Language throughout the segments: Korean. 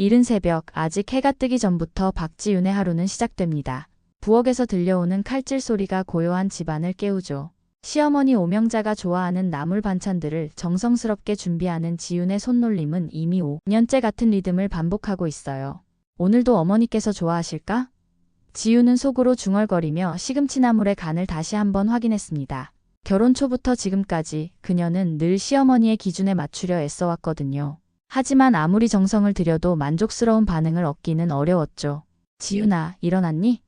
이른 새벽 아직 해가 뜨기 전부터 박지윤의 하루는 시작됩니다. 부엌에서 들려오는 칼질 소리가 고요한 집안을 깨우죠. 시어머니 오명자가 좋아하는 나물 반찬들을 정성스럽게 준비하는 지윤의 손놀림은 이미 5년째 같은 리듬을 반복하고 있어요. 오늘도 어머니께서 좋아하실까? 지윤은 속으로 중얼거리며 시금치 나물의 간을 다시 한번 확인했습니다. 결혼 초부터 지금까지 그녀는 늘 시어머니의 기준에 맞추려 애써왔거든요. 하지만 아무리 정성을 들여도 만족스러운 반응을 얻기는 어려웠죠. 지윤아, 일어났니?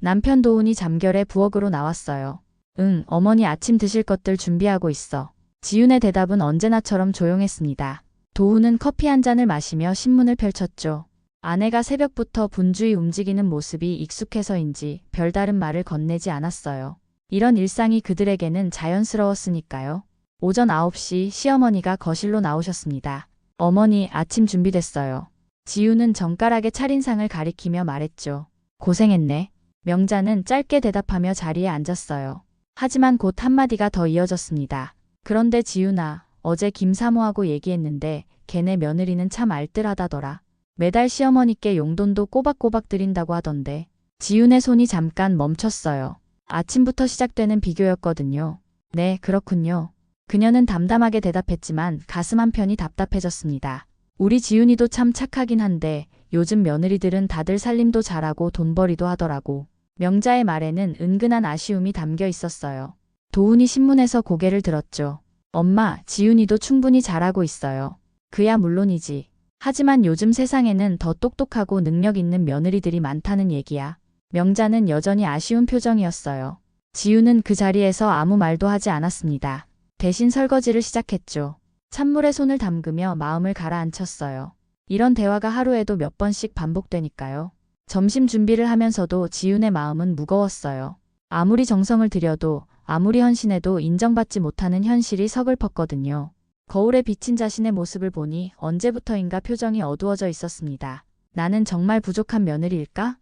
남편 도훈이 잠결에 부엌으로 나왔어요. 응, 어머니 아침 드실 것들 준비하고 있어. 지윤의 대답은 언제나처럼 조용했습니다. 도훈은 커피 한 잔을 마시며 신문을 펼쳤죠. 아내가 새벽부터 분주히 움직이는 모습이 익숙해서인지 별다른 말을 건네지 않았어요. 이런 일상이 그들에게는 자연스러웠으니까요. 오전 9시 시어머니가 거실로 나오셨습니다. 어머니 아침 준비됐어요. 지우는 정가락에 차린상을 가리키며 말했죠. 고생했네. 명자는 짧게 대답하며 자리에 앉았어요. 하지만 곧 한마디가 더 이어졌습니다. 그런데 지윤아, 어제 김사모하고 얘기했는데 걔네 며느리는 참 알뜰하다더라. 매달 시어머니께 용돈도 꼬박꼬박 드린다고 하던데. 지윤의 손이 잠깐 멈췄어요. 아침부터 시작되는 비교였거든요. 네, 그렇군요. 그녀는 담담하게 대답했지만 가슴 한편이 답답해졌습니다. 우리 지윤이도 참 착하긴 한데 요즘 며느리들은 다들 살림도 잘하고 돈벌이도 하더라고. 명자의 말에는 은근한 아쉬움이 담겨 있었어요. 도훈이 신문에서 고개를 들었죠. 엄마, 지윤이도 충분히 잘하고 있어요. 그야 물론이지. 하지만 요즘 세상에는 더 똑똑하고 능력 있는 며느리들이 많다는 얘기야. 명자는 여전히 아쉬운 표정이었어요. 지윤은 그 자리에서 아무 말도 하지 않았습니다. 대신 설거지를 시작했죠. 찬물에 손을 담그며 마음을 가라앉혔어요. 이런 대화가 하루에도 몇 번씩 반복되니까요. 점심 준비를 하면서도 지윤의 마음은 무거웠어요. 아무리 정성을 들여도 아무리 헌신해도 인정받지 못하는 현실이 서글펐거든요. 거울에 비친 자신의 모습을 보니 언제부터인가 표정이 어두워져 있었습니다. 나는 정말 부족한 며느리일까?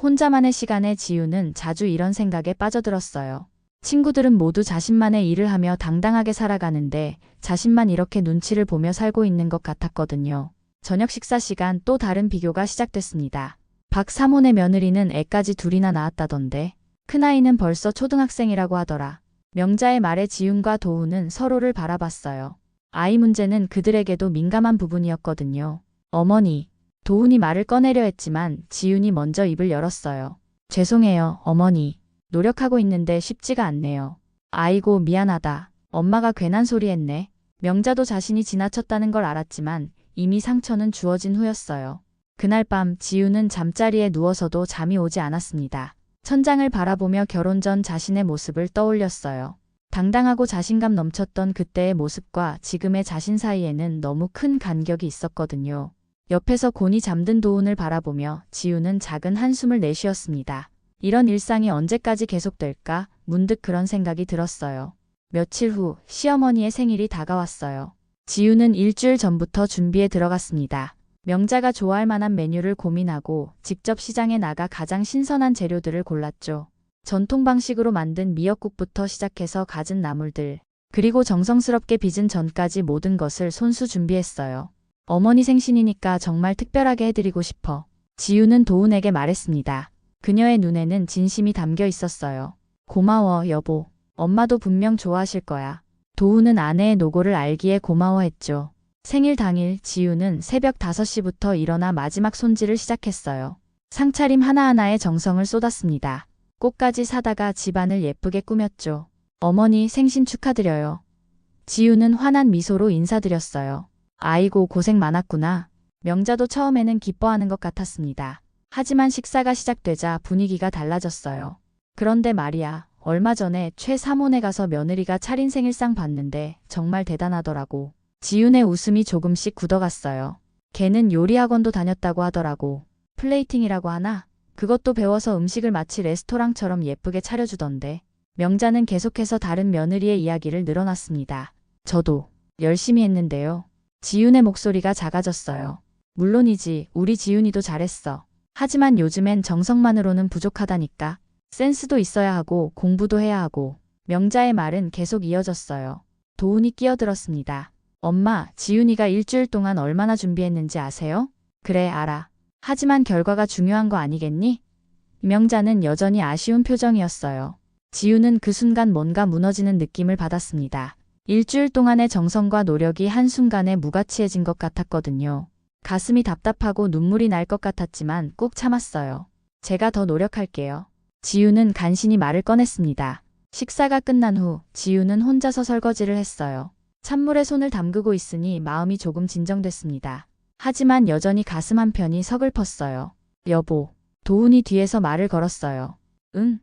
혼자만의 시간에 지유는 자주 이런 생각에 빠져들었어요. 친구들은 모두 자신만의 일을 하며 당당하게 살아가는데 자신만 이렇게 눈치를 보며 살고 있는 것 같았거든요. 저녁 식사 시간 또 다른 비교가 시작됐습니다. 박 사모네 며느리는 애까지 둘이나 낳았다던데 큰아이는 벌써 초등학생이라고 하더라. 명자의 말에 지윤과 도훈은 서로를 바라봤어요. 아이 문제는 그들에게도 민감한 부분이었거든요. 어머니, 도훈이 말을 꺼내려 했지만 지윤이 먼저 입을 열었어요. 죄송해요, 어머니. 노력하고 있는데 쉽지가 않네요. 아이고, 미안하다. 엄마가 괜한 소리 했네. 명자도 자신이 지나쳤다는 걸 알았지만 이미 상처는 주어진 후였어요. 그날 밤 지윤은 잠자리에 누워서도 잠이 오지 않았습니다. 천장을 바라보며 결혼 전 자신의 모습을 떠올렸어요. 당당하고 자신감 넘쳤던 그때의 모습과 지금의 자신 사이에는 너무 큰 간격이 있었거든요. 옆에서 곤히 잠든 도훈을 바라보며 지우는 작은 한숨을 내쉬었습니다. 이런 일상이 언제까지 계속될까 문득 그런 생각이 들었어요. 며칠 후 시어머니의 생일이 다가왔어요. 지우는 일주일 전부터 준비에 들어갔습니다. 명자가 좋아할 만한 메뉴를 고민하고 직접 시장에 나가 가장 신선한 재료들을 골랐죠. 전통 방식으로 만든 미역국부터 시작해서 갖은 나물들, 그리고 정성스럽게 빚은 전까지 모든 것을 손수 준비했어요. 어머니 생신이니까 정말 특별하게 해드리고 싶어. 지우는 도훈에게 말했습니다. 그녀의 눈에는 진심이 담겨 있었어요. 고마워, 여보. 엄마도 분명 좋아하실 거야. 도훈은 아내의 노고를 알기에 고마워했죠. 생일 당일 지우는 새벽 5시부터 일어나 마지막 손질을 시작했어요. 상차림 하나하나에 정성을 쏟았습니다. 꽃까지 사다가 집안을 예쁘게 꾸몄죠. 어머니 생신 축하드려요. 지우는 환한 미소로 인사드렸어요. 아이고 고생 많았구나. 명자도 처음에는 기뻐하는 것 같았습니다. 하지만 식사가 시작되자 분위기가 달라졌어요. 그런데 말이야, 얼마 전에 최 사모네 가서 며느리가 차린 생일상 봤는데 정말 대단하더라고. 지윤의 웃음이 조금씩 굳어갔어요. 걔는 요리 학원도 다녔다고 하더라고. 플레이팅이라고 하나? 그것도 배워서 음식을 마치 레스토랑처럼 예쁘게 차려주던데. 명자는 계속해서 다른 며느리의 이야기를 늘어놨습니다. 저도 열심히 했는데요. 지윤의 목소리가 작아졌어요. 물론이지, 우리 지윤이도 잘했어. 하지만 요즘엔 정성만으로는 부족하다니까. 센스도 있어야 하고 공부도 해야 하고. 명자의 말은 계속 이어졌어요. 도훈이 끼어들었습니다. 엄마, 지윤이가 일주일 동안 얼마나 준비했는지 아세요? 그래, 알아. 하지만 결과가 중요한 거 아니겠니? 이명자는 여전히 아쉬운 표정이었어요. 지우는 그 순간 뭔가 무너지는 느낌을 받았습니다. 일주일 동안의 정성과 노력이 한순간에 무가치해진 것 같았거든요. 가슴이 답답하고 눈물이 날 것 같았지만 꾹 참았어요. 제가 더 노력할게요. 지우는 간신히 말을 꺼냈습니다. 식사가 끝난 후 지우는 혼자서 설거지를 했어요. 찬물에 손을 담그고 있으니 마음이 조금 진정됐습니다. 하지만 여전히 가슴 한편이 서글펐어요. 여보, 도훈이 뒤에서 말을 걸었어요. 응.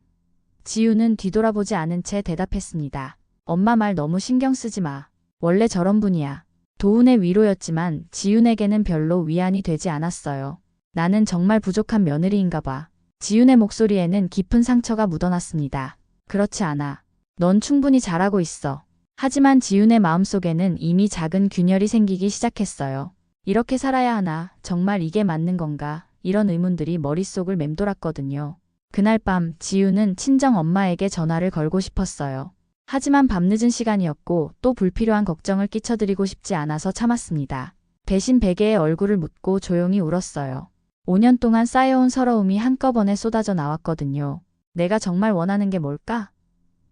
지우는 뒤돌아보지 않은 채 대답했습니다. 엄마 말 너무 신경 쓰지 마. 원래 저런 분이야. 도훈의 위로였지만 지윤에게는 별로 위안이 되지 않았어요. 나는 정말 부족한 며느리인가 봐. 지윤의 목소리에는 깊은 상처가 묻어났습니다. 그렇지 않아. 넌 충분히 잘하고 있어. 하지만 지윤의 마음속에는 이미 작은 균열이 생기기 시작했어요. 이렇게 살아야 하나? 정말 이게 맞는 건가? 이런 의문들이 머릿속을 맴돌았거든요. 그날 밤 지윤은 친정 엄마에게 전화를 걸고 싶었어요. 하지만 밤늦은 시간이었고 또 불필요한 걱정을 끼쳐드리고 싶지 않아서 참았습니다. 배신 베개에 얼굴을 묻고 조용히 울었어요. 5년 동안 쌓여온 서러움이 한꺼번에 쏟아져 나왔거든요. 내가 정말 원하는 게 뭘까?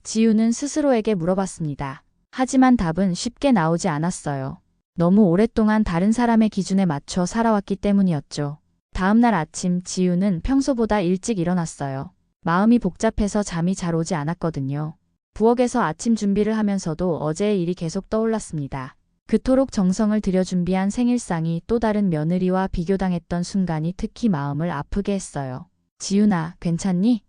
지우는 스스로에게 물어봤습니다. 하지만 답은 쉽게 나오지 않았어요. 너무 오랫동안 다른 사람의 기준에 맞춰 살아왔기 때문이었죠. 다음날 아침 지우는 평소보다 일찍 일어났어요. 마음이 복잡해서 잠이 잘 오지 않았거든요. 부엌에서 아침 준비를 하면서도 어제의 일이 계속 떠올랐습니다. 그토록 정성을 들여 준비한 생일상이 또 다른 며느리와 비교당했던 순간이 특히 마음을 아프게 했어요. 지윤아, 괜찮니?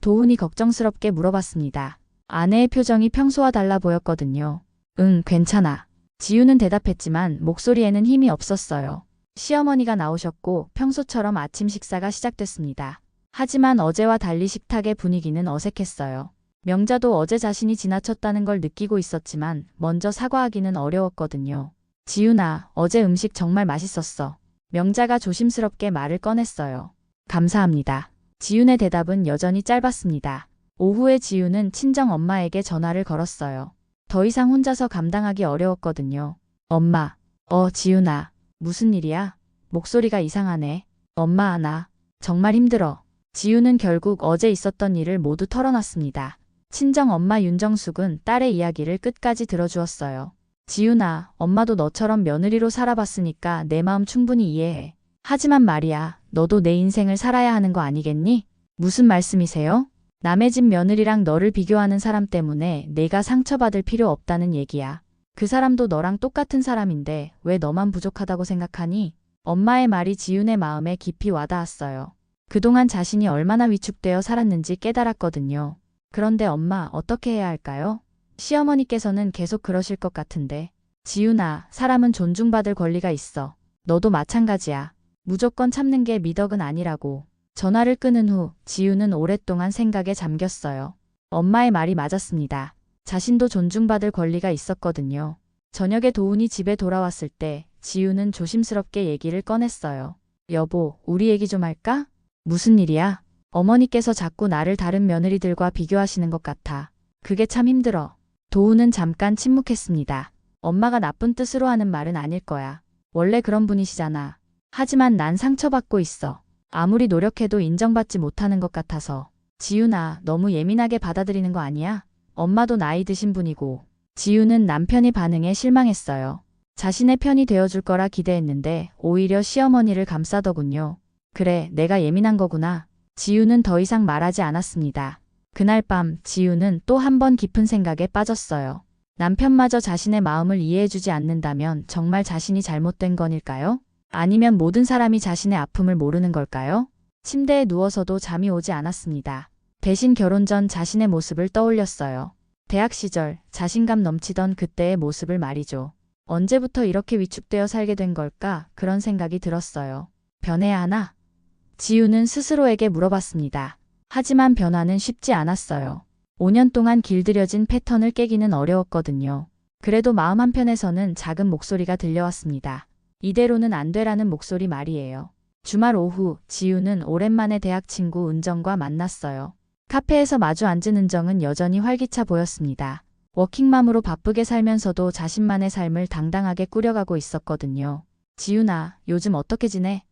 도훈이 걱정스럽게 물어봤습니다. 아내의 표정이 평소와 달라 보였거든요. 응, 괜찮아. 지윤은 대답했지만 목소리에는 힘이 없었어요. 시어머니가 나오셨고 평소처럼 아침 식사가 시작됐습니다. 하지만 어제와 달리 식탁의 분위기는 어색했어요. 명자도 어제 자신이 지나쳤다는 걸 느끼고 있었지만 먼저 사과하기는 어려웠거든요. 지윤아, 어제 음식 정말 맛있었어. 명자가 조심스럽게 말을 꺼냈어요. 감사합니다. 지윤의 대답은 여전히 짧았습니다. 오후에 지윤은 친정 엄마에게 전화를 걸었어요. 더 이상 혼자서 감당하기 어려웠거든요. 엄마, 어, 지윤아, 무슨 일이야? 목소리가 이상하네. 엄마, 나 정말 힘들어. 지윤은 결국 어제 있었던 일을 모두 털어놨습니다. 친정 엄마 윤정숙은 딸의 이야기를 끝까지 들어주었어요. 지윤아, 엄마도 너처럼 며느리로 살아봤으니까 내 마음 충분히 이해해. 하지만 말이야, 너도 내 인생을 살아야 하는 거 아니겠니? 무슨 말씀이세요? 남의 집 며느리랑 너를 비교하는 사람 때문에 내가 상처받을 필요 없다는 얘기야. 그 사람도 너랑 똑같은 사람인데 왜 너만 부족하다고 생각하니? 엄마의 말이 지윤의 마음에 깊이 와닿았어요. 그동안 자신이 얼마나 위축되어 살았는지 깨달았거든요. 그런데 엄마 어떻게 해야 할까요? 시어머니께서는 계속 그러실 것 같은데. 지윤아, 사람은 존중받을 권리가 있어. 너도 마찬가지야. 무조건 참는 게 미덕은 아니라고. 전화를 끊은 후 지윤은 오랫동안 생각에 잠겼어요. 엄마의 말이 맞았습니다. 자신도 존중받을 권리가 있었거든요. 저녁에 도훈이 집에 돌아왔을 때 지윤은 조심스럽게 얘기를 꺼냈어요. 여보, 우리 얘기 좀 할까? 무슨 일이야? 어머니께서 자꾸 나를 다른 며느리들과 비교하시는 것 같아. 그게 참 힘들어. 도훈은 잠깐 침묵했습니다. 엄마가 나쁜 뜻으로 하는 말은 아닐 거야. 원래 그런 분이시잖아. 하지만 난 상처받고 있어. 아무리 노력해도 인정받지 못하는 것 같아서. 지윤아, 너무 예민하게 받아들이는 거 아니야? 엄마도 나이 드신 분이고. 지윤은 남편의 반응에 실망했어요. 자신의 편이 되어줄 거라 기대했는데 오히려 시어머니를 감싸더군요. 그래, 내가 예민한 거구나. 지유는 더 이상 말하지 않았습니다. 그날 밤 지유는 또 한 번 깊은 생각에 빠졌어요. 남편마저 자신의 마음을 이해해주지 않는다면 정말 자신이 잘못된 건일까요? 아니면 모든 사람이 자신의 아픔을 모르는 걸까요? 침대에 누워서도 잠이 오지 않았습니다. 대신 결혼 전 자신의 모습을 떠올렸어요. 대학 시절 자신감 넘치던 그때의 모습을 말이죠. 언제부터 이렇게 위축되어 살게 된 걸까 그런 생각이 들었어요. 변해야 하나? 지우는 스스로에게 물어봤습니다. 하지만 변화는 쉽지 않았어요. 5년 동안 길들여진 패턴을 깨기는 어려웠거든요. 그래도 마음 한편에서는 작은 목소리가 들려왔습니다. 이대로는 안 되라는 목소리 말이에요. 주말 오후 지우는 오랜만에 대학 친구 은정과 만났어요. 카페에서 마주 앉은 은정은 여전히 활기차 보였습니다. 워킹맘으로 바쁘게 살면서도 자신만의 삶을 당당하게 꾸려가고 있었거든요. 지우나, 요즘 어떻게 지내?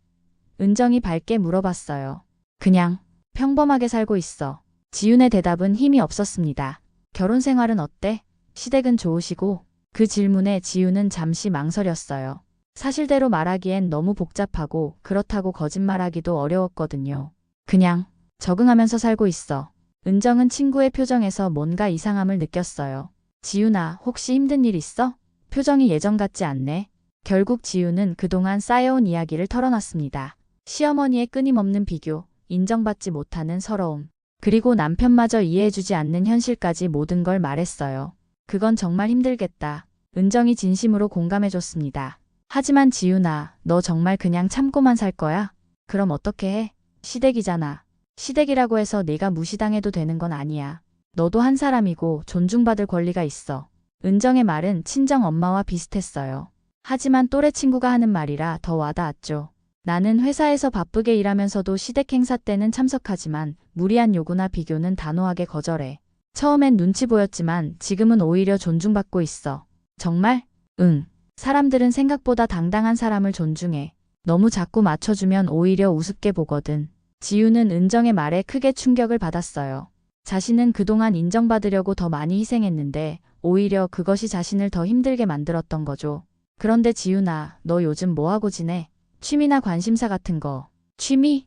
은정이 밝게 물어봤어요. 그냥 평범하게 살고 있어. 지윤의 대답은 힘이 없었습니다. 결혼 생활은 어때? 시댁은 좋으시고 그 질문에 지윤은 잠시 망설였어요. 사실대로 말하기엔 너무 복잡하고 그렇다고 거짓말하기도 어려웠거든요. 그냥 적응하면서 살고 있어. 은정은 친구의 표정에서 뭔가 이상함을 느꼈어요. 지윤아, 혹시 힘든 일 있어? 표정이 예전 같지 않네. 결국 지윤은 그동안 쌓여온 이야기를 털어놨습니다. 시어머니의 끊임없는 비교, 인정받지 못하는 서러움, 그리고 남편마저 이해해주지 않는 현실까지 모든 걸 말했어요. 그건 정말 힘들겠다. 은정이 진심으로 공감해줬습니다. 하지만 지윤아, 너 정말 그냥 참고만 살 거야? 그럼 어떻게 해? 시댁이잖아. 시댁이라고 해서 네가 무시당해도 되는 건 아니야. 너도 한 사람이고 존중받을 권리가 있어. 은정의 말은 친정 엄마와 비슷했어요. 하지만 또래 친구가 하는 말이라 더 와닿았죠. 나는 회사에서 바쁘게 일하면서도 시댁 행사 때는 참석하지만 무리한 요구나 비교는 단호하게 거절해. 처음엔 눈치 보였지만 지금은 오히려 존중받고 있어. 정말? 응. 사람들은 생각보다 당당한 사람을 존중해. 너무 자꾸 맞춰주면 오히려 우습게 보거든. 지우는 은정의 말에 크게 충격을 받았어요. 자신은 그동안 인정받으려고 더 많이 희생했는데 오히려 그것이 자신을 더 힘들게 만들었던 거죠. 그런데 지윤아, 너 요즘 뭐하고 지내? 취미나 관심사 같은 거. 취미?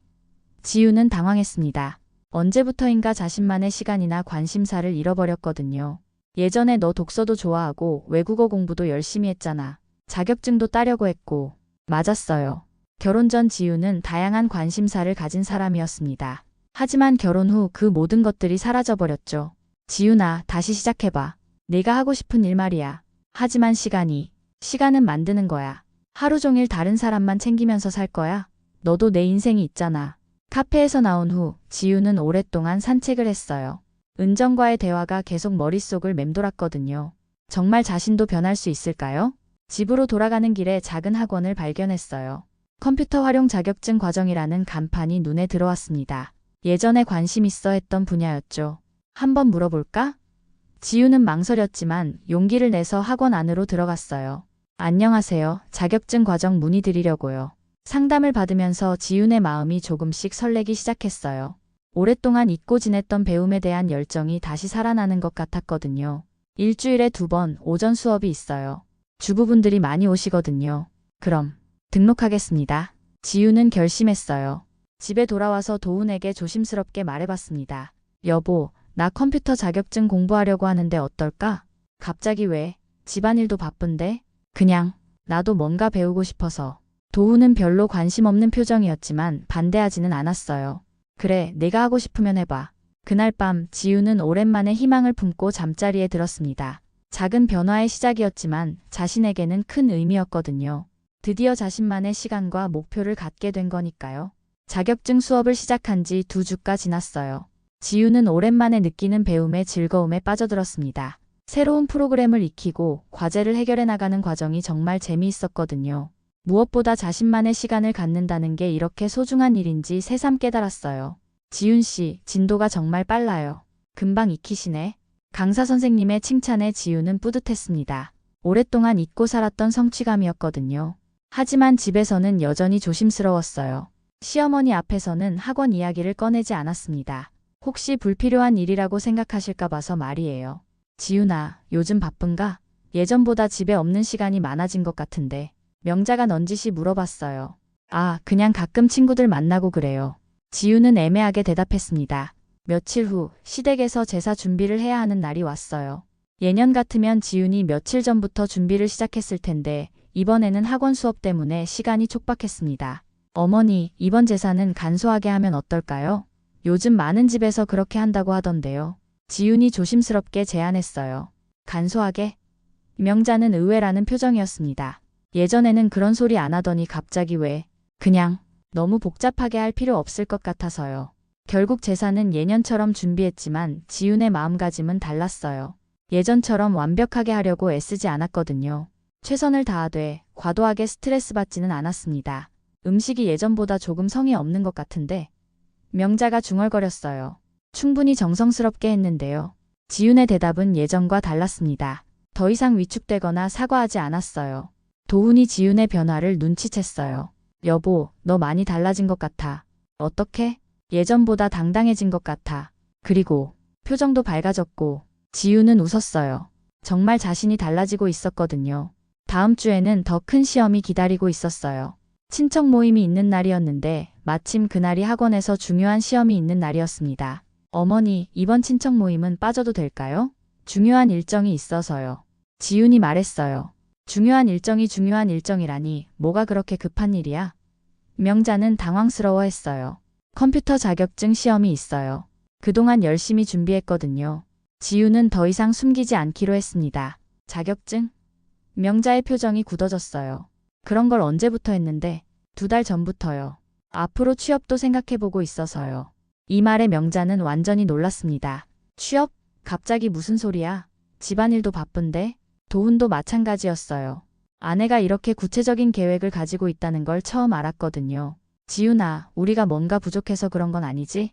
지윤은 당황했습니다. 언제부터인가 자신만의 시간이나 관심사를 잃어버렸거든요. 예전에 너 독서도 좋아하고 외국어 공부도 열심히 했잖아. 자격증도 따려고 했고. 맞았어요. 결혼 전 지윤은 다양한 관심사를 가진 사람이었습니다. 하지만 결혼 후 그 모든 것들이 사라져버렸죠. 지윤아, 다시 시작해봐. 내가 하고 싶은 일 말이야. 하지만 시간이, 시간은 만드는 거야. 하루 종일 다른 사람만 챙기면서 살 거야. 너도 내 인생이 있잖아. 카페에서 나온 후 지유는 오랫동안 산책을 했어요. 은정과의 대화가 계속 머릿속을 맴돌았거든요. 정말 자신도 변할 수 있을까요? 집으로 돌아가는 길에 작은 학원을 발견했어요. 컴퓨터 활용 자격증 과정이라는 간판이 눈에 들어왔습니다. 예전에 관심 있어 했던 분야였죠. 한번 물어볼까? 지유는 망설였지만 용기를 내서 학원 안으로 들어갔어요. 안녕하세요. 자격증 과정 문의드리려고요. 상담을 받으면서 지윤의 마음이 조금씩 설레기 시작했어요. 오랫동안 잊고 지냈던 배움에 대한 열정이 다시 살아나는 것 같았거든요. 일주일에 두 번 오전 수업이 있어요. 주부분들이 많이 오시거든요. 그럼 등록하겠습니다. 지유는 결심했어요. 집에 돌아와서 도훈에게 조심스럽게 말해봤습니다. 여보, 나 컴퓨터 자격증 공부하려고 하는데 어떨까? 갑자기 왜? 집안일도 바쁜데? 그냥, 나도 뭔가 배우고 싶어서. 도훈은 별로 관심 없는 표정이었지만 반대하지는 않았어요. 그래, 내가 하고 싶으면 해봐. 그날 밤 지우는 오랜만에 희망을 품고 잠자리에 들었습니다. 작은 변화의 시작이었지만 자신에게는 큰 의미였거든요. 드디어 자신만의 시간과 목표를 갖게 된 거니까요. 자격증 수업을 시작한 지 두 주가 지났어요. 지우는 오랜만에 느끼는 배움의 즐거움에 빠져들었습니다. 새로운 프로그램을 익히고 과제를 해결해 나가는 과정이 정말 재미있었거든요. 무엇보다 자신만의 시간을 갖는다는 게 이렇게 소중한 일인지 새삼 깨달았어요. 지윤 씨, 진도가 정말 빨라요. 금방 익히시네. 강사 선생님의 칭찬에 지윤은 뿌듯했습니다. 오랫동안 잊고 살았던 성취감이었거든요. 하지만 집에서는 여전히 조심스러웠어요. 시어머니 앞에서는 학원 이야기를 꺼내지 않았습니다. 혹시 불필요한 일이라고 생각하실까 봐서 말이에요. 지윤아, 요즘 바쁜가? 예전보다 집에 없는 시간이 많아진 것 같은데. 명자가 넌지시 물어봤어요. 아, 그냥 가끔 친구들 만나고 그래요. 지유는 애매하게 대답했습니다. 며칠 후 시댁에서 제사 준비를 해야 하는 날이 왔어요. 예년 같으면 지윤이 며칠 전부터 준비를 시작했을 텐데 이번에는 학원 수업 때문에 시간이 촉박했습니다. 어머니, 이번 제사는 간소하게 하면 어떨까요? 요즘 많은 집에서 그렇게 한다고 하던데요. 지윤이 조심스럽게 제안했어요. 간소하게? 명자는 의외라는 표정이었습니다. 예전에는 그런 소리 안 하더니 갑자기 왜? 그냥 너무 복잡하게 할 필요 없을 것 같아서요. 결국 제사는 예년처럼 준비했지만 지윤의 마음가짐은 달랐어요. 예전처럼 완벽하게 하려고 애쓰지 않았거든요. 최선을 다하되 과도하게 스트레스 받지는 않았습니다. 음식이 예전보다 조금 성의 없는 것 같은데 명자가 중얼거렸어요. 충분히 정성스럽게 했는데요. 지윤의 대답은 예전과 달랐습니다. 더 이상 위축되거나 사과하지 않았어요. 도훈이 지윤의 변화를 눈치챘어요. 여보, 너 많이 달라진 것 같아. 어떻게? 예전보다 당당해진 것 같아. 그리고 표정도 밝아졌고 지우는 웃었어요. 정말 자신이 달라지고 있었거든요. 다음 주에는 더 큰 시험이 기다리고 있었어요. 친척 모임이 있는 날이었는데 마침 그날이 학원에서 중요한 시험이 있는 날이었습니다. 어머니, 이번 친척 모임은 빠져도 될까요? 중요한 일정이 있어서요. 지윤이 말했어요. 중요한 일정이 중요한 일정이라니 뭐가 그렇게 급한 일이야? 명자는 당황스러워했어요. 컴퓨터 자격증 시험이 있어요. 그동안 열심히 준비했거든요. 지유는 더 이상 숨기지 않기로 했습니다. 자격증? 명자의 표정이 굳어졌어요. 그런 걸 언제부터 했는데? 두 달 전부터요. 앞으로 취업도 생각해보고 있어서요. 이 말에 명자는 완전히 놀랐습니다. 취업? 갑자기 무슨 소리야? 집안일도 바쁜데? 도훈도 마찬가지였어요. 아내가 이렇게 구체적인 계획을 가지고 있다는 걸 처음 알았거든요. 지윤아, 우리가 뭔가 부족해서 그런 건 아니지?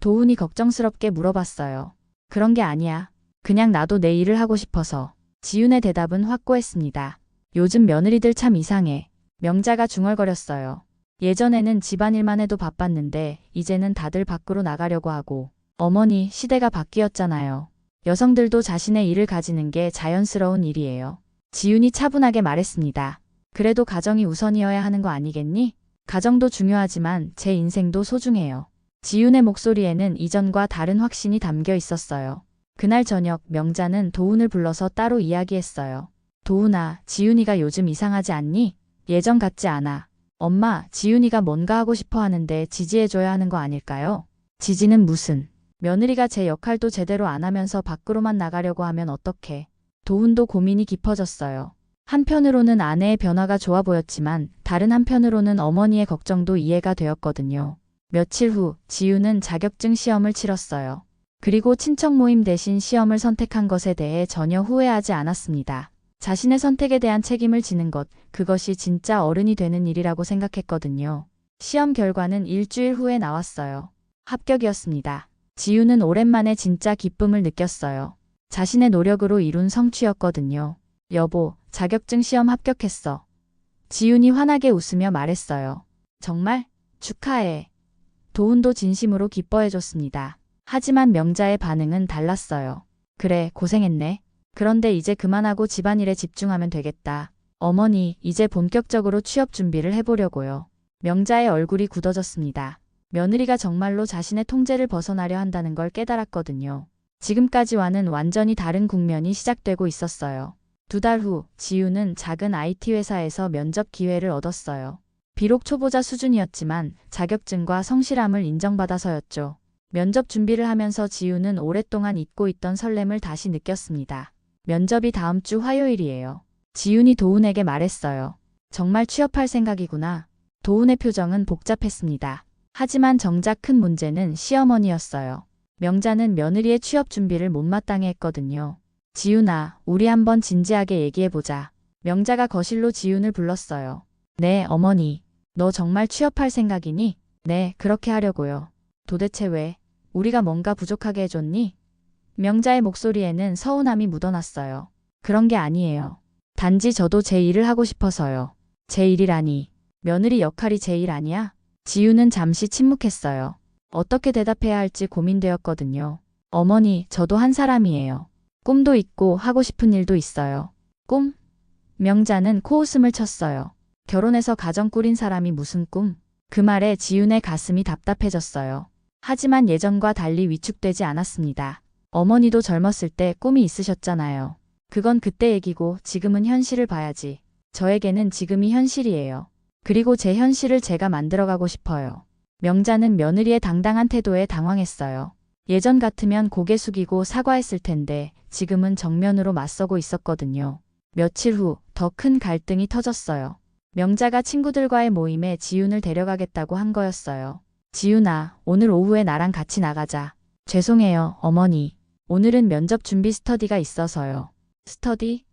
도훈이 걱정스럽게 물어봤어요. 그런 게 아니야. 그냥 나도 내 일을 하고 싶어서. 지윤의 대답은 확고했습니다. 요즘 며느리들 참 이상해. 명자가 중얼거렸어요. 예전에는 집안일만 해도 바빴는데 이제는 다들 밖으로 나가려고 하고 어머니 시대가 바뀌었잖아요. 여성들도 자신의 일을 가지는 게 자연스러운 일이에요. 지윤이 차분하게 말했습니다. 그래도 가정이 우선이어야 하는 거 아니겠니? 가정도 중요하지만 제 인생도 소중해요. 지윤의 목소리에는 이전과 다른 확신이 담겨 있었어요. 그날 저녁 명자는 도훈을 불러서 따로 이야기했어요. 도훈아, 지윤이가 요즘 이상하지 않니? 예전 같지 않아. 엄마, 지윤이가 뭔가 하고 싶어 하는데 지지해줘야 하는 거 아닐까요? 지지는 무슨? 며느리가 제 역할도 제대로 안 하면서 밖으로만 나가려고 하면 어떡해. 도훈도 고민이 깊어졌어요. 한편으로는 아내의 변화가 좋아 보였지만 다른 한편으로는 어머니의 걱정도 이해가 되었거든요. 며칠 후 지유는 자격증 시험을 치렀어요. 그리고 친척 모임 대신 시험을 선택한 것에 대해 전혀 후회하지 않았습니다. 자신의 선택에 대한 책임을 지는 것, 그것이 진짜 어른이 되는 일이라고 생각했거든요. 시험 결과는 일주일 후에 나왔어요. 합격이었습니다. 지유는 오랜만에 진짜 기쁨을 느꼈어요. 자신의 노력으로 이룬 성취였거든요. 여보, 자격증 시험 합격했어. 지윤이 환하게 웃으며 말했어요. 정말? 축하해. 도훈도 진심으로 기뻐해줬습니다. 하지만 명자의 반응은 달랐어요. 그래, 고생했네. 그런데 이제 그만하고 집안일에 집중하면 되겠다. 어머니, 이제 본격적으로 취업 준비를 해보려고요. 명자의 얼굴이 굳어졌습니다. 며느리가 정말로 자신의 통제를 벗어나려 한다는 걸 깨달았거든요. 지금까지와는 완전히 다른 국면이 시작되고 있었어요. 두 달 후, 지유는 작은 IT 회사에서 면접 기회를 얻었어요. 비록 초보자 수준이었지만 자격증과 성실함을 인정받아서였죠. 면접 준비를 하면서 지유는 오랫동안 잊고 있던 설렘을 다시 느꼈습니다. 면접이 다음 주 화요일이에요. 지윤이 도훈에게 말했어요. 정말 취업할 생각이구나. 도훈의 표정은 복잡했습니다. 하지만 정작 큰 문제는 시어머니였어요. 명자는 며느리의 취업 준비를 못마땅해 했거든요. 지윤아, 우리 한번 진지하게 얘기해보자. 명자가 거실로 지윤을 불렀어요. 네, 어머니. 너 정말 취업할 생각이니? 네, 그렇게 하려고요. 도대체 왜? 우리가 뭔가 부족하게 해줬니? 명자의 목소리에는 서운함이 묻어났어요. 그런 게 아니에요. 단지 저도 제 일을 하고 싶어서요. 제 일이라니. 며느리 역할이 제 일 아니야? 지유는 잠시 침묵했어요. 어떻게 대답해야 할지 고민되었거든요. 어머니, 저도 한 사람이에요. 꿈도 있고 하고 싶은 일도 있어요. 꿈? 명자는 코웃음을 쳤어요. 결혼해서 가정 꾸린 사람이 무슨 꿈? 그 말에 지윤의 가슴이 답답해졌어요. 하지만 예전과 달리 위축되지 않았습니다. 어머니도 젊었을 때 꿈이 있으셨잖아요. 그건 그때 얘기고 지금은 현실을 봐야지. 저에게는 지금이 현실이에요. 그리고 제 현실을 제가 만들어가고 싶어요. 명자는 며느리의 당당한 태도에 당황했어요. 예전 같으면 고개 숙이고 사과했을 텐데 지금은 정면으로 맞서고 있었거든요. 며칠 후 더 큰 갈등이 터졌어요. 명자가 친구들과의 모임에 지윤을 데려가겠다고 한 거였어요. 지윤아, 오늘 오후에 나랑 같이 나가자. 죄송해요, 어머니. 오늘은 면접 준비 스터디가 있어서요. 스터디?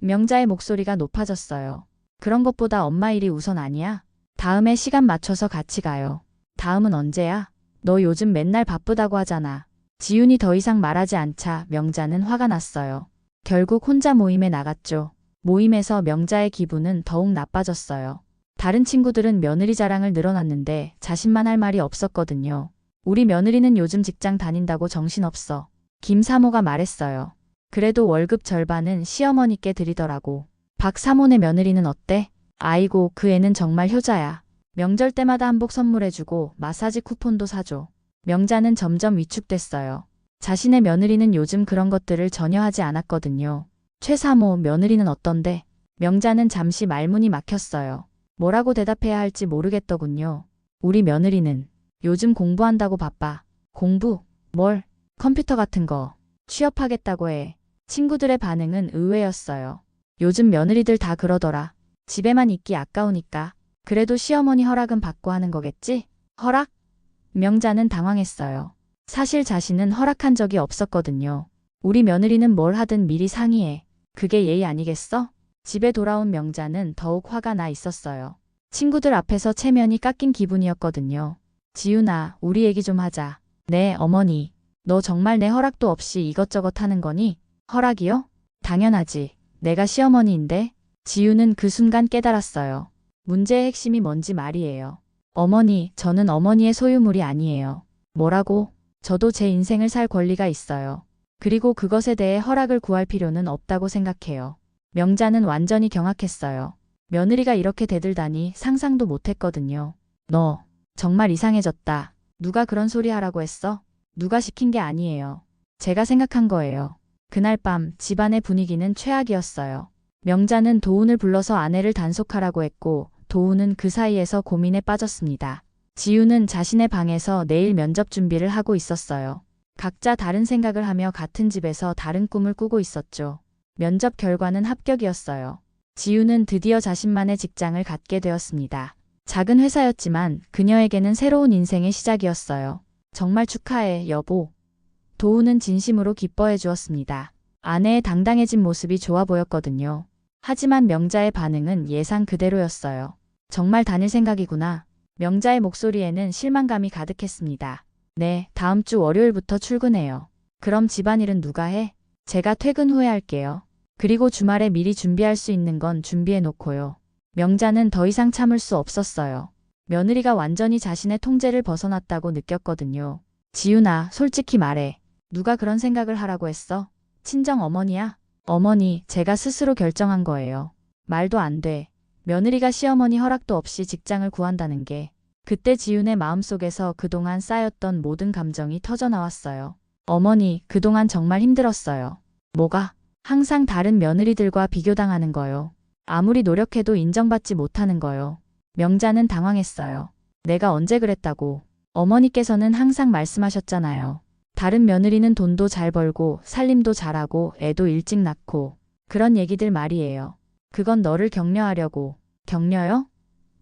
명자의 목소리가 높아졌어요. 그런 것보다 엄마 일이 우선 아니야? 다음에 시간 맞춰서 같이 가요. 다음은 언제야? 너 요즘 맨날 바쁘다고 하잖아. 지윤이 더 이상 말하지 않자 명자는 화가 났어요. 결국 혼자 모임에 나갔죠. 모임에서 명자의 기분은 더욱 나빠졌어요. 다른 친구들은 며느리 자랑을 늘어놨는데 자신만 할 말이 없었거든요. 우리 며느리는 요즘 직장 다닌다고 정신없어. 김 사모가 말했어요. 그래도 월급 절반은 시어머니께 드리더라고. 박 사모네 며느리는 어때? 아이고, 그 애는 정말 효자야. 명절 때마다 한복 선물해주고 마사지 쿠폰도 사줘. 명자는 점점 위축됐어요. 자신의 며느리는 요즘 그런 것들을 전혀 하지 않았거든요. 최 사모 며느리는 어떤데? 명자는 잠시 말문이 막혔어요. 뭐라고 대답해야 할지 모르겠더군요. 우리 며느리는 요즘 공부한다고 바빠. 공부? 뭘? 컴퓨터 같은 거. 취업하겠다고 해. 친구들의 반응은 의외였어요. 요즘 며느리들 다 그러더라. 집에만 있기 아까우니까. 그래도 시어머니 허락은 받고 하는 거겠지? 허락? 명자는 당황했어요. 사실 자신은 허락한 적이 없었거든요. 우리 며느리는 뭘 하든 미리 상의해. 그게 예의 아니겠어? 집에 돌아온 명자는 더욱 화가 나 있었어요. 친구들 앞에서 체면이 깎인 기분이었거든요. 지윤아, 우리 얘기 좀 하자. 네, 어머니. 너 정말 내 허락도 없이 이것저것 하는 거니? 허락이요? 당연하지. 내가 시어머니인데. 지윤은 그 순간 깨달았어요. 문제의 핵심이 뭔지 말이에요. 어머니, 저는 어머니의 소유물이 아니에요. 뭐라고? 저도 제 인생을 살 권리가 있어요. 그리고 그것에 대해 허락을 구할 필요는 없다고 생각해요. 명자는 완전히 경악했어요. 며느리가 이렇게 대들다니 상상도 못했거든요. 너, 정말 이상해졌다. 누가 그런 소리 하라고 했어? 누가 시킨 게 아니에요. 제가 생각한 거예요. 그날 밤 집안의 분위기는 최악이었어요. 명자는 도훈을 불러서 아내를 단속하라고 했고 도훈은 그 사이에서 고민에 빠졌습니다. 지우는 자신의 방에서 내일 면접 준비를 하고 있었어요. 각자 다른 생각을 하며 같은 집에서 다른 꿈을 꾸고 있었죠. 면접 결과는 합격이었어요. 지우는 드디어 자신만의 직장을 갖게 되었습니다. 작은 회사였지만 그녀에게는 새로운 인생의 시작이었어요. 정말 축하해, 여보. 도우는 진심으로 기뻐해 주었습니다. 아내의 당당해진 모습이 좋아 보였거든요. 하지만 명자의 반응은 예상 그대로였어요. 정말 다닐 생각이구나. 명자의 목소리에는 실망감이 가득했습니다. 네, 다음 주 월요일부터 출근해요. 그럼 집안일은 누가 해? 제가 퇴근 후에 할게요. 그리고 주말에 미리 준비할 수 있는 건 준비해 놓고요. 명자는 더 이상 참을 수 없었어요. 며느리가 완전히 자신의 통제를 벗어났다고 느꼈거든요. 지윤아, 솔직히 말해. 누가 그런 생각을 하라고 했어? 친정 어머니야? 어머니, 제가 스스로 결정한 거예요. 말도 안 돼. 며느리가 시어머니 허락도 없이 직장을 구한다는 게 그때 지윤의 마음속에서 그동안 쌓였던 모든 감정이 터져 나왔어요. 어머니, 그동안 정말 힘들었어요. 뭐가? 항상 다른 며느리들과 비교당하는 거요. 아무리 노력해도 인정받지 못하는 거요. 명자는 당황했어요. 내가 언제 그랬다고. 어머니께서는 항상 말씀하셨잖아요. 다른 며느리는 돈도 잘 벌고 살림도 잘하고 애도 일찍 낳고 그런 얘기들 말이에요. 그건 너를 격려하려고. 격려요?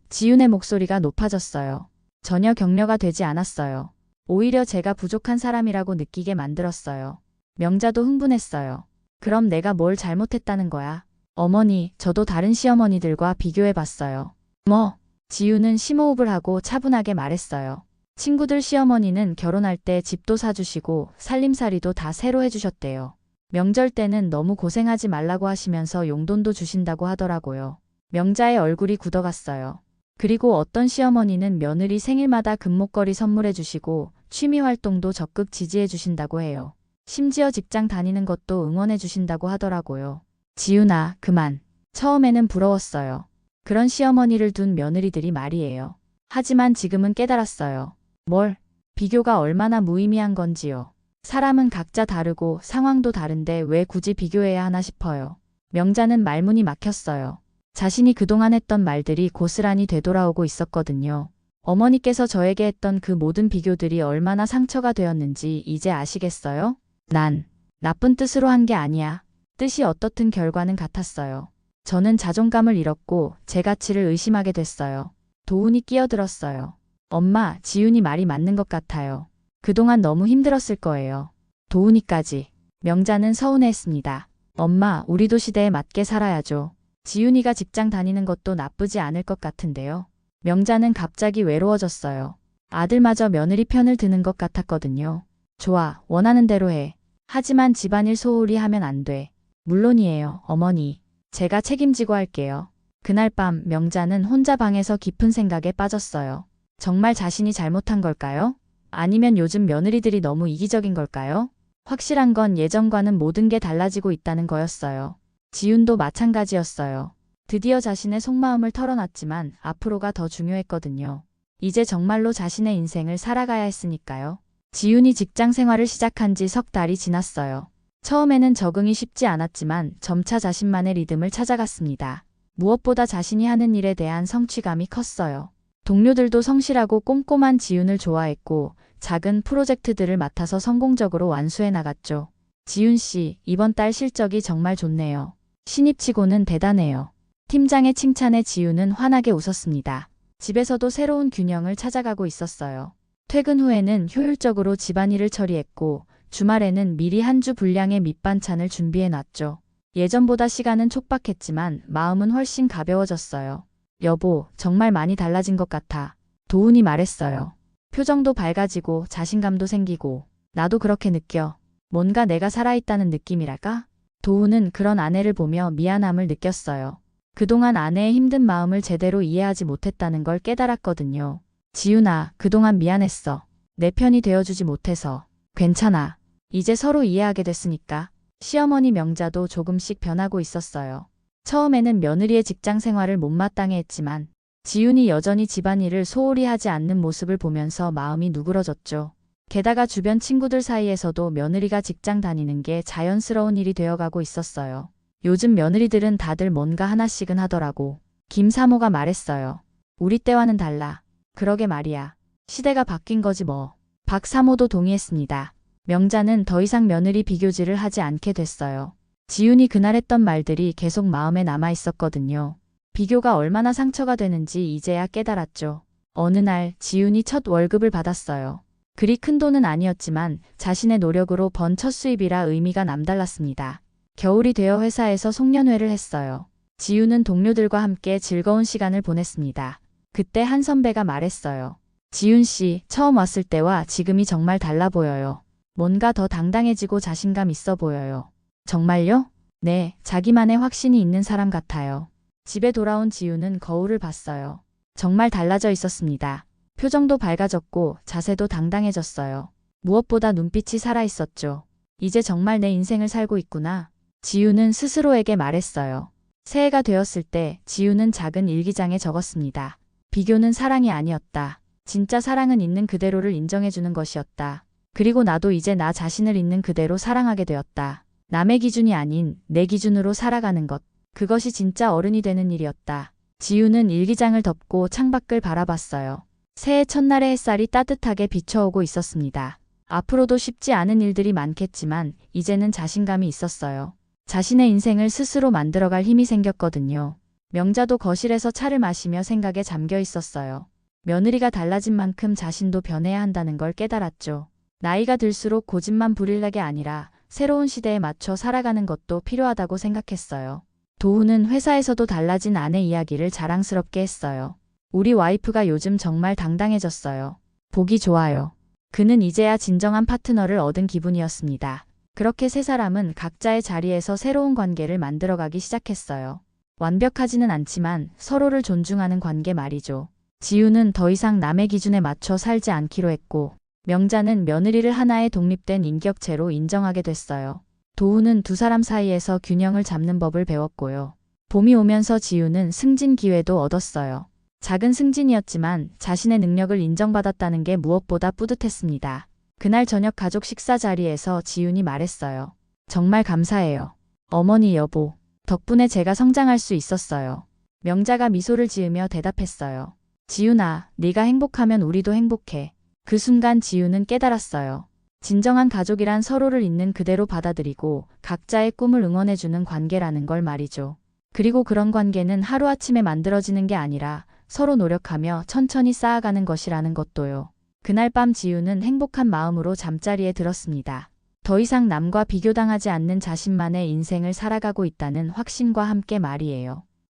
지윤의 목소리가 높아졌어요. 전혀 격려가 되지 않았어요. 오히려 제가 부족한 사람이라고 느끼게 만들었어요. 명자도 흥분했어요. 그럼 내가 뭘 잘못했다는 거야? 어머니, 저도 다른 시어머니들과 비교해 봤어요. 뭐? 지유는 심호흡을 하고 차분하게 말했어요. 친구들 시어머니는 결혼할 때 집도 사주시고 살림살이도 다 새로 해주셨대요. 명절 때는 너무 고생하지 말라고 하시면서 용돈도 주신다고 하더라고요. 명자의 얼굴이 굳어갔어요. 그리고 어떤 시어머니는 며느리 생일마다 금목걸이 선물해 주시고 취미 활동도 적극 지지해 주신다고 해요. 심지어 직장 다니는 것도 응원해 주신다고 하더라고요. 지윤아, 그만. 처음에는 부러웠어요. 그런 시어머니를 둔 며느리들이 말이에요. 하지만 지금은 깨달았어요. 뭘? 비교가 얼마나 무의미한 건지요. 사람은 각자 다르고 상황도 다른데 왜 굳이 비교해야 하나 싶어요. 명자는 말문이 막혔어요. 자신이 그동안 했던 말들이 고스란히 되돌아오고 있었거든요. 어머니께서 저에게 했던 그 모든 비교들이 얼마나 상처가 되었는지 이제 아시겠어요? 난 나쁜 뜻으로 한 게 아니야. 뜻이 어떻든 결과는 같았어요. 저는 자존감을 잃었고 제 가치를 의심하게 됐어요. 도훈이 끼어들었어요. 엄마, 지윤이 말이 맞는 것 같아요. 그동안 너무 힘들었을 거예요. 도훈이까지. 명자는 서운해했습니다. 엄마, 우리도 시대에 맞게 살아야죠. 지윤이가 직장 다니는 것도 나쁘지 않을 것 같은데요. 명자는 갑자기 외로워졌어요. 아들마저 며느리 편을 드는 것 같았거든요. 좋아, 원하는 대로 해. 하지만 집안일 소홀히 하면 안 돼. 물론이에요, 어머니. 제가 책임지고 할게요. 그날 밤 명자는 혼자 방에서 깊은 생각에 빠졌어요. 정말 자신이 잘못한 걸까요? 아니면 요즘 며느리들이 너무 이기적인 걸까요? 확실한 건 예전과는 모든 게 달라지고 있다는 거였어요. 지윤도 마찬가지였어요. 드디어 자신의 속마음을 털어놨지만 앞으로가 더 중요했거든요. 이제 정말로 자신의 인생을 살아가야 했으니까요. 지윤이 직장 생활을 시작한 지 석 달이 지났어요. 처음에는 적응이 쉽지 않았지만 점차 자신만의 리듬을 찾아갔습니다. 무엇보다 자신이 하는 일에 대한 성취감이 컸어요. 동료들도 성실하고 꼼꼼한 지윤을 좋아했고 작은 프로젝트들을 맡아서 성공적으로 완수해 나갔죠. 지윤 씨, 이번 달 실적이 정말 좋네요. 신입치고는 대단해요. 팀장의 칭찬에 지윤은 환하게 웃었습니다. 집에서도 새로운 균형을 찾아가고 있었어요. 퇴근 후에는 효율적으로 집안일을 처리했고 주말에는 미리 한 주 분량의 밑반찬을 준비해 놨죠. 예전보다 시간은 촉박했지만 마음은 훨씬 가벼워졌어요. 여보, 정말 많이 달라진 것 같아. 도훈이 말했어요. 표정도 밝아지고 자신감도 생기고 나도 그렇게 느껴. 뭔가 내가 살아있다는 느낌이랄까? 도훈은 그런 아내를 보며 미안함을 느꼈어요. 그동안 아내의 힘든 마음을 제대로 이해하지 못했다는 걸 깨달았거든요. 지윤아, 그동안 미안했어. 내 편이 되어주지 못해서. 괜찮아. 이제 서로 이해하게 됐으니까. 시어머니 명자도 조금씩 변하고 있었어요. 처음에는 며느리의 직장 생활을 못마땅해 했지만 지윤이 여전히 집안일을 소홀히 하지 않는 모습을 보면서 마음이 누그러졌죠. 게다가 주변 친구들 사이에서도 며느리가 직장 다니는 게 자연스러운 일이 되어가고 있었어요. 요즘 며느리들은 다들 뭔가 하나씩은 하더라고. 김사모가 말했어요. 우리 때와는 달라. 그러게 말이야. 시대가 바뀐 거지 뭐. 박사모도 동의했습니다. 명자는 더 이상 며느리 비교질을 하지 않게 됐어요. 지윤이 그날 했던 말들이 계속 마음에 남아 있었거든요. 비교가 얼마나 상처가 되는지 이제야 깨달았죠. 어느 날 지윤이 첫 월급을 받았어요. 그리 큰 돈은 아니었지만 자신의 노력으로 번 첫 수입이라 의미가 남달랐습니다. 겨울이 되어 회사에서 송년회를 했어요. 지윤은 동료들과 함께 즐거운 시간을 보냈습니다. 그때 한 선배가 말했어요. 지윤 씨, 처음 왔을 때와 지금이 정말 달라 보여요. 뭔가 더 당당해지고 자신감 있어 보여요. 정말요? 네, 자기만의 확신이 있는 사람 같아요. 집에 돌아온 지우는 거울을 봤어요. 정말 달라져 있었습니다. 표정도 밝아졌고 자세도 당당해졌어요. 무엇보다 눈빛이 살아있었죠. 이제 정말 내 인생을 살고 있구나. 지우는 스스로에게 말했어요. 새해가 되었을 때 지우는 작은 일기장에 적었습니다. 비교는 사랑이 아니었다. 진짜 사랑은 있는 그대로를 인정해주는 것이었다. 그리고 나도 이제 나 자신을 있는 그대로 사랑하게 되었다. 남의 기준이 아닌 내 기준으로 살아가는 것. 그것이 진짜 어른이 되는 일이었다. 지우는 일기장을 덮고 창밖을 바라봤어요. 새해 첫날의 햇살이 따뜻하게 비춰오고 있었습니다. 앞으로도 쉽지 않은 일들이 많겠지만 이제는 자신감이 있었어요. 자신의 인생을 스스로 만들어갈 힘이 생겼거든요. 명자도 거실에서 차를 마시며 생각에 잠겨 있었어요. 며느리가 달라진 만큼 자신도 변해야 한다는 걸 깨달았죠. 나이가 들수록 고집만 부릴 게 아니라 새로운 시대에 맞춰 살아가는 것도 필요하다고 생각했어요. 도훈은 회사에서도 달라진 아내 이야기를 자랑스럽게 했어요. 우리 와이프가 요즘 정말 당당해졌어요. 보기 좋아요. 그는 이제야 진정한 파트너를 얻은 기분이었습니다. 그렇게 세 사람은 각자의 자리에서 새로운 관계를 만들어가기 시작했어요. 완벽하지는 않지만 서로를 존중하는 관계 말이죠. 지우는 더 이상 남의 기준에 맞춰 살지 않기로 했고, 명자는 며느리를 하나의 독립된 인격체로 인정하게 됐어요. 도훈은 두 사람 사이에서 균형을 잡는 법을 배웠고요. 봄이 오면서 지우는 승진 기회도 얻었어요. 작은 승진이었지만 자신의 능력을 인정받았다는 게 무엇보다 뿌듯했습니다. 그날 저녁 가족 식사 자리에서 지윤이 말했어요. 정말 감사해요. 어머니 여보. 덕분에 제가 성장할 수 있었어요. 명자가 미소를 지으며 대답했어요. 지윤아, 네가 행복하면 우리도 행복해. 그 순간 지윤은 깨달았어요. 진정한 가족이란 서로를 있는 그대로 받아들이고 각자의 꿈을 응원해주는 관계라는 걸 말이죠. 그리고 그런 관계는 하루아침에 만들어지는 게 아니라 서로 노력하며 천천히 쌓아가는 것이라는 것도요. 그날 밤 지우는 행복한 마음으로 잠자리에 들었습니다. 더 이상 남과 비교당하지 않는 자신만의 인생을 살아가고 있다는 확신과 함께 말이에요.